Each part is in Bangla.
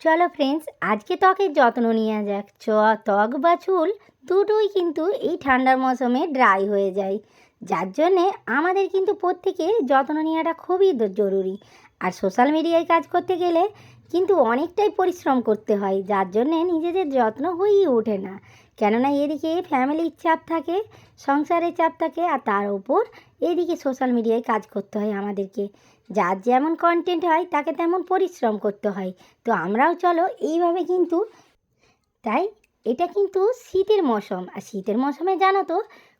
চলো ফ্রেন্ডস আজকে ত্বকের যত্ন নেওয়া যাক। চ, ত্বক বা চুল দুটোই কিন্তু এই ঠান্ডার মৌসুমে ড্রাই হয়ে যায়। যার জন্যে আমাদের কিন্তু প্রত্যেকে যত্ন নেওয়াটা খুবই জরুরি। আর সোশ্যাল মিডিয়ায় কাজ করতে গেলে কিন্তু অনেকটাই পরিশ্রম করতে হয়, যার জন্যে নিজেদের যত্ন হয়েই ওঠে না। কেননা এদিকে ফ্যামিলির চাপ থাকে, সংসারের চাপ থাকে, আর তার উপর এদিকে সোশ্যাল মিডিয়ায় কাজ করতে হয় আমাদেরকে। যার যেমন কন্টেন্ট হয়, তাকে তেমন পরিশ্রম করতে হয়। তো আমরাও চলো, এইভাবে কিন্তু, তাই এটা কিন্তু শীতের মৌসুম। আর শীতের মৌসুমে জানো তো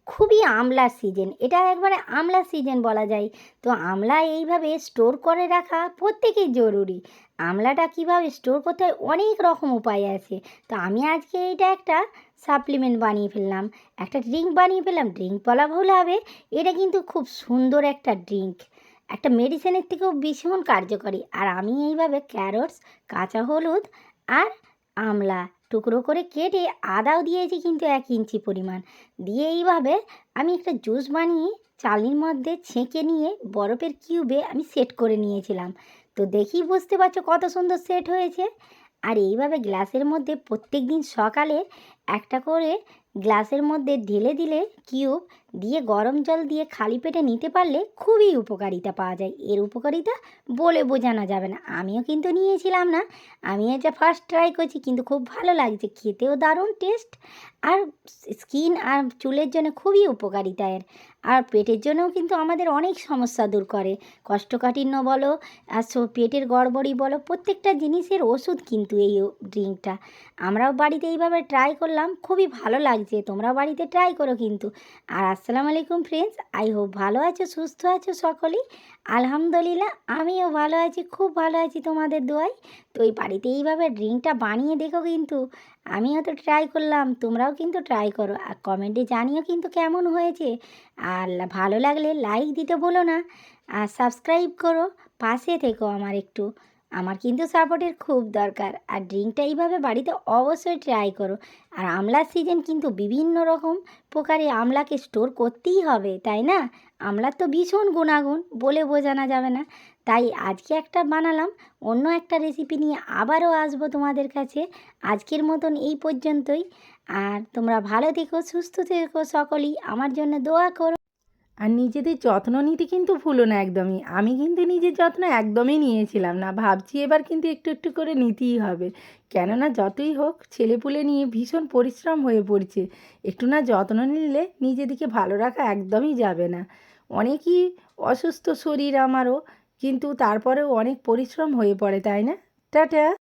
খুবই আমলার সিজন এটা একবারে আমলার সিজন বলা যায়। তো আমলা এইভাবে স্টোর করে রাখা প্রত্যেকেই জরুরি। আমলাটা কীভাবে স্টোর করতে হয় অনেক রকম উপায় আছে। তো আমি আজকে এটা একটা সাপ্লিমেন্ট বানিয়ে ফেললাম। একটা ড্রিঙ্ক বানিয়ে ফেললাম। ড্রিঙ্ক বলা ভুল হবে। এটা কিন্তু খুব সুন্দর একটা ড্রিঙ্ক একটা মেডিসিনের থেকেও ভীষণ কার্যকরী। আর আমি এইভাবে ক্যারটস কাঁচা হলুদ আর আমলা টুকরো করে কেটে আদাও দিয়েছি কিন্তু এক ইঞ্চি পরিমাণ। দিয়ে এইভাবে আমি একটা জুস বানিয়ে চালির মধ্যে ছেঁকে নিয়ে বরফের কিউবে আমি সেট করে নিয়েছিলাম। তো দেখি বুঝতে পারছ কত সুন্দর সেট হয়েছে। আর এইভাবে গ্লাসের মধ্যে প্রত্যেক দিন সকালে একটা করে গ্লাসের মধ্যে ঢেলে দিলে কিউব দিয়ে গরম জল দিয়ে খালি পেটে নিতে পারলে খুবই উপকারিতা পাওয়া যায়। এর উপকারিতা বলে বোঝানো যাবে না। আমিও কিন্তু নিয়েছিলাম না। আমি এটা ফার্স্ট ট্রাই করছি, কিন্তু খুব ভালো লাগছে। খেতেও দারুণ টেস্ট আর স্কিন আর চুলের জন্য খুবই উপকারিতা এর। আর পেটের জন্যও কিন্তু আমাদের অনেক সমস্যা দূর করে। কষ্টকাঠিন্য বলো, আর পেটের গড়বড়ি বলো, প্রত্যেকটা জিনিসের ওষুধ কিন্তু এই ড্রিঙ্কটা আমরাও বাড়িতে এইভাবে ট্রাই করলাম। খুবই ভালো লাগছে। তোমরাও বাড়িতে ট্রাই করো কিন্তু। আর আসসালামু আলাইকুম ফ্রেন্ডস আই হোপ ভালো আছো, সুস্থ আছো সকলেই। আলহামদুলিল্লাহ, আমিও ভালো আছি, খুব ভালো আছি তোমাদের দোয়াই তো এই বাড়িতে এইভাবে ড্রিঙ্কটা বানিয়ে দেখো কিন্তু, আমিও তো ট্রাই করলাম, তোমরাও কিন্তু ট্রাই করো, আর কমেন্টে জানিও কিন্তু কেমন হয়েছে। আর ভালো লাগলে লাইক দিতে বলো না, আর সাবস্ক্রাইব করো, পাশে থেকো আমার একটু। আমার কিন্তু সাপোর্টের খুব দরকার। আর ড্রিঙ্কটা এইভাবে বাড়িতে অবশ্যই ট্রাই করো। আর আমলার সিজন কিন্তু বিভিন্ন রকম প্রকারে আমলাকে স্টোর করতেই হবে, তাই না? আমলার তো ভীষণ গুণাগুণ, বলে বোঝানো যাবে না। তাই আজকে একটা বানালাম, অন্য একটা রেসিপি নিয়ে আবারও আসব তোমাদের কাছে। আজকের মতন এই পর্যন্তই। আর তোমরা ভালো থেকো, সুস্থ থেকো সকলেই। আমার জন্য দোয়া করো। আর নিজেদের যত্ন নিতে কিন্তু ভুলো না একদমই। আমি কিন্তু নিজের যত্ন একদমই নিয়েছিলাম না। ভাবছি এবার কিন্তু একটু একটু করে নিতেই হবে। কেননা যতই হোক, ছেলেপুলে নিয়ে ভীষণ পরিশ্রম হয়ে পড়ছে। একটু না যত্ন নিলে নিজেদিকে ভালো রাখা একদমই যাবে না। অনেকই অসুস্থ শরীর আমারও, কিন্তু তারপরেও অনেক পরিশ্রম হয়ে পড়ে, তাই না? টাটা!